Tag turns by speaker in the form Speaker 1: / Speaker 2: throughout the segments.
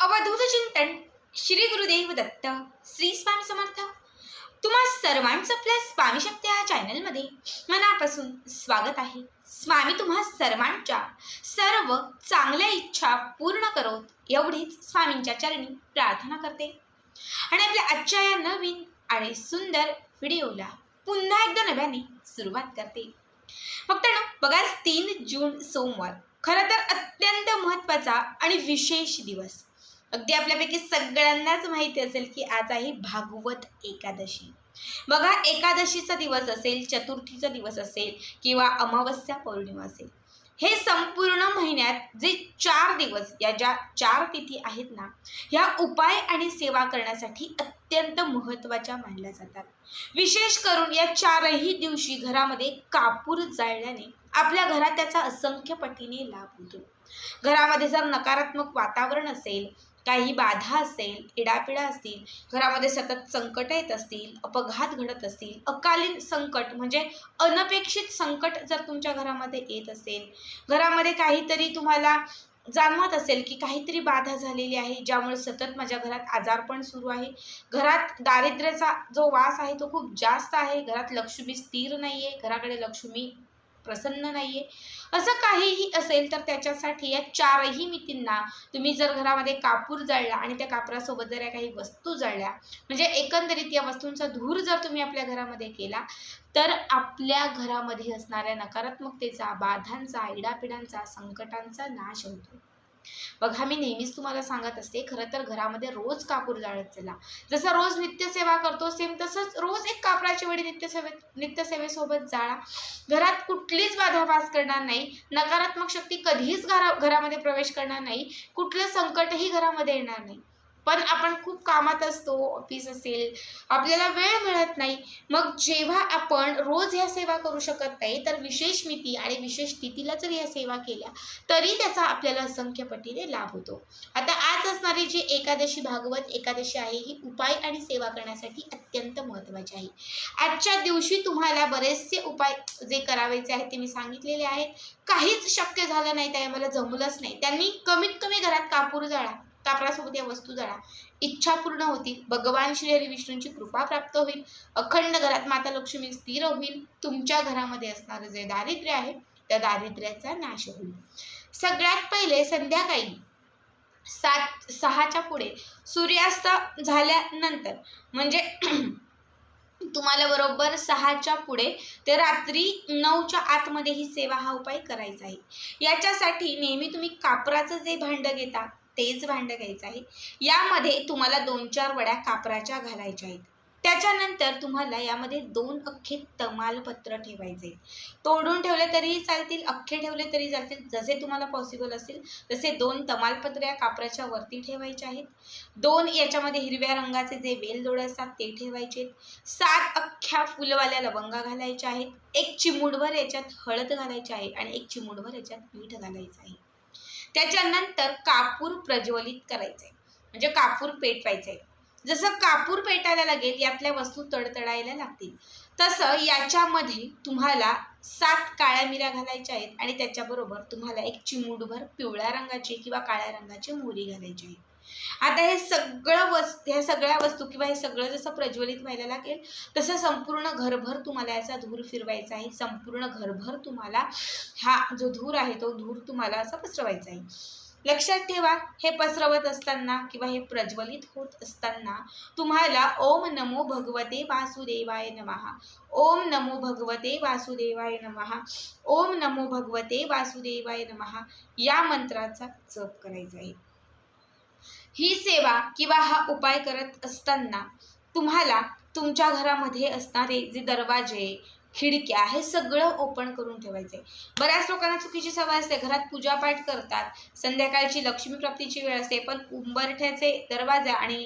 Speaker 1: अवधूत चिंतन श्री गुरुदेव दत्त श्री स्वामी समर्थ. तुम्हा सर्वांचं आपल्या स्वामी शक्ती या चॅनलमध्ये मनापासून स्वागत आहे. स्वामी तुम्हा सर्वांच्या सर्व चांगल्या इच्छा पूर्ण करोत एवढीच स्वामींच्या चरणी प्रार्थना करते. आणि आपल्या आजच्या या नवीन आणि सुंदर व्हिडिओला पुन्हा एकदा नव्याने सुरुवात करते. फक्त ना बघा तीन जून सोमवार. खरं तर अत्यंत महत्त्वाचा आणि विशेष दिवस. अगदी आपल्यापैकी सगळ्यांनाच माहिती असेल की आज आहे भागवत एकादशी. बघा एकादशीचा दिवस असेल चतुर्थीचा दिवस असेल किंवा अमावस्या पौर्णिमा असेल. हे संपूर्ण महिन्यात जे चार दिवस या ज्या चार तिथी आहेत ना ह्या उपाय आणि सेवा करण्यासाठी अत्यंत महत्त्वाच्या मानल्या जातात. विशेष करून या चारही दिवशी घरामध्ये कापूर जाळल्याने आपल्या घरात त्याचा असंख्य पटीने लाभ होतो. घरामध्ये जर नकारात्मक वातावरण असेल काही बाधा असेल इडापिडा असतील घरामध्ये सतत संकट येत असतील अपघात घडत असतील अकालीन संकट म्हणजे अनपेक्षित संकट जर तुमच्या घरामध्ये येत असेल घरामध्ये काहीतरी तुम्हाला जाणवत असेल की काहीतरी बाधा झालेली आहे ज्यामुळे सतत माझ्या घरात आजारपण सुरू आहे. घरात दारिद्र्याचा जो वास आहे तो खूप जास्त आहे घरात लक्ष्मी स्थिर नाही आहे घराकडे लक्ष्मी प्रसन्न नाही आहे असं काहीही असेल तर त्याच्यासाठी या चारही मितींना तुम्ही जर घरामध्ये कापूर जाळला आणि त्या कापरासोबत जर या काही वस्तू जाळल्या म्हणजे एकंदरीत या वस्तूंचा धूर जर तुम्ही आपल्या घरामध्ये केला तर आपल्या घरामध्ये असणाऱ्या नकारात्मकतेचा बाधांचा इडापिडांचा संकटांचा नाश होतो. बघा मी नेहमीच तुम्हाला सांगत असते खरं तर घरामध्ये रोज कापूर जाळत चला. जसं रोज नित्यसेवा करतो सेम तसंच रोज एक कापराची वडी नित्यसेवेत नित्यसेवेसोबत जाळा. घरात कुठलीच बाधाभास करणार नाही. नकारात्मक शक्ती कधीच घरा घरामध्ये प्रवेश करणार नाही. कुठलं संकटही घरामध्ये येणार नाही. पण आपण खूप कामात असतो ऑफिस असेल आपल्याला वेळ मिळत नाही. मग जेव्हा आपण रोज ह्या सेवा करू शकत नाही तर विशेष मिती आणि विशेष तिथीला जर ह्या सेवा केल्या तरी त्याचा आपल्याला असंख्य पटीने लाभ होतो. आता आज असणारी जी एकादशी भागवत एकादशी आहे ही उपाय आणि सेवा करण्यासाठी अत्यंत महत्त्वाची आहे. आजच्या दिवशी तुम्हाला बरेचसे उपाय जे करावेचे आहेत ते मी सांगितलेले आहेत. काहीच शक्य झालं नाही त्या मला जमलंच नाही. त्यांनी कमीत कमी घरात कापूर जाळा. कापरासोबत या वस्तू जळा इच्छा पूर्ण होतील भगवान श्री हरी विष्णूंची कृपा प्राप्त होईल. अखंड घरात माता लक्ष्मी स्थिर होईल. तुमच्या घरामध्ये असणारं जे दारिद्र्य आहे त्या दारिद्र्याचा नाश होईल. सगळ्यात पहिले संध्याकाळी सात सहाच्या पुढे सूर्यास्त झाल्यानंतर म्हणजे तुम्हाला बरोबर सहाच्या पुढे ते रात्री नऊच्या आतमध्ये ही सेवा हा उपाय करायचा आहे. याच्यासाठी नेहमी तुम्ही कापराचं जे भांडं घेता तेच भांडं घ्यायचं आहे. यामध्ये तुम्हाला दोन चार वड्या कापराच्या घालायच्या आहेत. त्याच्यानंतर तुम्हाला यामध्ये दोन अख्खे तमालपत्र ठेवायचे तोडून ठेवले तरीही चालतील अख्खे ठेवले तरी चालतील जसे तुम्हाला पॉसिबल असतील तसे दोन तमालपत्र या कापराच्या वरती ठेवायचे आहेत. दोन याच्यामध्ये हिरव्या रंगाचे जे वेलदोडे असतात ते ठेवायचे सात अख्ख्या फुलवाल्या लवंगा घालायच्या आहेत. एक चिमूडभर याच्यात हळद घालायची आहे आणि एक चिमूडभर याच्यात मीठ घालायचं आहे. त्याच्यानंतर कापूर प्रज्वलित करायचे म्हणजे कापूर पेटवायचे जसं कापूर पेटायला लागेल यातल्या वस्तू तडतडायला लागतील. तसं याच्यामध्ये तुम्हाला सात काळ्या मिऱ्या घालायच्या आहेत आणि त्याच्याबरोबर तुम्हाला एक चिमूटभर पिवळ्या रंगाची किंवा काळ्या रंगाची मोहरी घालायची आहे. आता हे सगळं वस्तू ह्या सगळ्या वस्तू किंवा हे सगळं जसं प्रज्वलित व्हायला लागेल तसं संपूर्ण घरभर तुम्हाला याचा धूर फिरवायचा आहे. संपूर्ण घरभर तुम्हाला हा जो धूर आहे तो धूर तुम्हाला असा पसरवायचा आहे. लक्षात ठेवा हे पसरवत असताना किंवा हे प्रज्वलित होत असताना तुम्हाला ओम नमो भगवते वासुदेवाय नमः. ओम नमो भगवते वासुदेवाय नमः. ओम नमो भगवते वासुदेवाय नमः. या मंत्राचा जप करायचा आहे. ही सेवा किंवा हा उपाय करत असताना तुम्हाला तुमच्या घरामध्ये असणारे जे दरवाजे खिडक्या हे सगळं ओपन करून ठेवायचं आहे बऱ्याच लोकांना चुकीची सवय असते. घरात पूजापाठ करतात. संध्याकाळची लक्ष्मीप्राप्तीची वेळ असते. पण उंबरठ्याचे दरवाजा आणि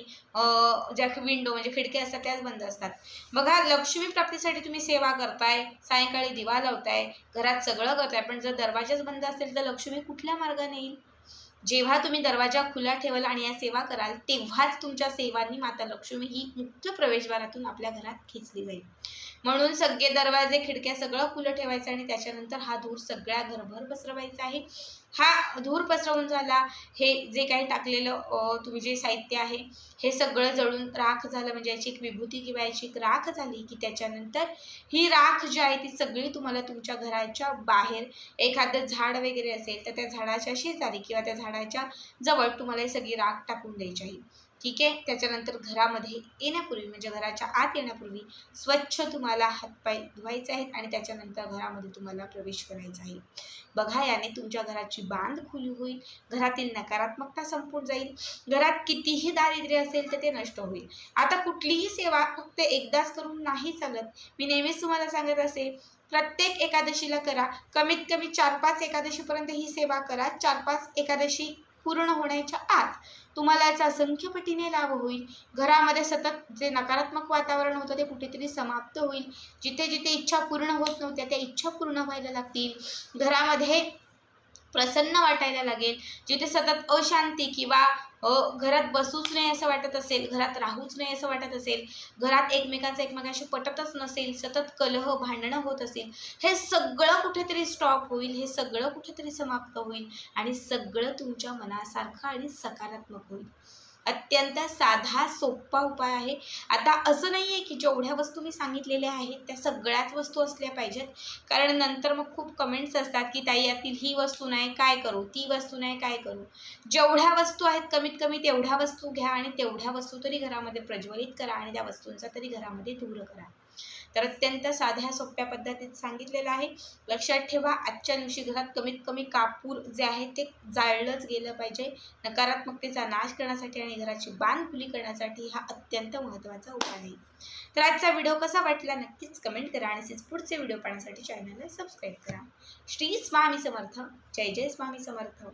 Speaker 1: ज्या विंडो म्हणजे खिडक्या असतात त्याच बंद असतात. बघा लक्ष्मीप्राप्तीसाठी तुम्ही सेवा करताय सायंकाळी दिवा लावताय घरात सगळं करताय पण जर दरवाजाच बंद असेल तर लक्ष्मी कुठल्या मार्गाने येईल? जेव्हा तुम्ही दरवाजा खुला ठेवाल आणि या सेवा कराल तेव्हाच तुमच्या सेवांनी माता लक्ष्मी ही मुख्य प्रवेशद्वारातून आपल्या घरात खेचली जाईल. म्हणून सगळे दरवाजे खिडक्या सगळं खुलं ठेवायचं आणि त्याच्यानंतर हा धूर सगळ्या घरभर पसरवायचा आहे. हा धूर पसरवून झाला. हे जे काही टाकलेलं तुम्ही जे साहित्य आहे हे सगळं जळून राख झालं. म्हणजे याची एक विभूती किंवा याची एक राख झाली की त्याच्यानंतर ही राख जी आहे ती सगळी तुम्हाला तुमच्या घराच्या बाहेर एखादं झाड वगैरे असेल तर त्या झाडाच्या शेजारी किंवा त्या झाडाच्या जवळ तुम्हाला ही सगळी राख टाकून द्यायची आहे. ठीक आहे? त्याच्यानंतर घरामध्ये येण्यापूर्वी म्हणजे घराच्या आत येण्यापूर्वी स्वच्छ तुम्हाला हातपाय धुवायचे आहेत आणि त्याच्यानंतर घरामध्ये तुम्हाला प्रवेश करायचा आहे. बघा याने तुमच्या घराची बांध खुली होईल. घरातील नकारात्मकता संपून जाईल. घरात कितीही दारिद्र्य असेल तर ते नष्ट होईल. आता कुठलीही सेवा फक्त एकदाच करून नाही चालत. मी नेहमीच तुम्हाला सांगत असे प्रत्येक एकादशीला करा. कमीत कमी चार पाच एकादशीपर्यंत ही सेवा करा. चार पाच एकादशी पूर्ण होण्याच्या आत तुम्हाला याचा असंख्य पटीने लाभ होईल. घरामध्ये सतत जे नकारात्मक वातावरण होतं ते कुठेतरी समाप्त होईल. जिथे जिथे इच्छा पूर्ण होत नव्हत्या त्या इच्छा पूर्ण व्हायला लागतील. घरामध्ये प्रसन्न वाटायला लागेल. जिथे सतत अशांती किंवा घरात बसूच नाही असं वाटत असेल घरात राहूच नाही असं वाटत असेल घरात एकमेकांचं एकमेकांशी पटतच नसेल सतत कलह भांडणं होत असेल हे सगळं कुठेतरी स्टॉप होईल हे सगळं कुठेतरी समाप्त होईल आणि सगळं तुमच्या मनासारखं आणि सकारात्मक होईल. अत्यंत साधा सोपा उपाय आहे. आता असं नाही आहे की जेवढ्या वस्तू मी सांगितलेल्या आहेत त्या सगळ्याच वस्तू असल्या पाहिजेत. कारण नंतर मग खूप कमेंट्स असतात की ताई यातील ही वस्तू नाही काय करू? ती वस्तू नाही काय करू? जेवढ्या वस्तू आहेत कमीत कमी तेवढ्या वस्तू घ्या आणि तेवढ्या वस्तू तरी घरामध्ये प्रज्वलित करा आणि त्या वस्तूंचा तरी घरामध्ये दूर करा. तर अत्यंत साध्या सोप्या पद्धतीत सांगितलेलं आहे. लक्षात ठेवा आजच्या दिवशी घरात कमीत कमी कापूर जे आहे ते जाळलंच गेलं पाहिजे. नकारात्मकतेचा नाश करण्यासाठी आणि घराची बांध खुली करण्यासाठी हा अत्यंत महत्त्वाचा उपाय आहे. तर आजचा व्हिडिओ कसा वाटला नक्कीच कमेंट करा आणि पुढचे व्हिडिओ पाहण्यासाठी चॅनलला सबस्क्राईब करा. श्री स्वामी समर्थ. जय जय स्वामी समर्थ.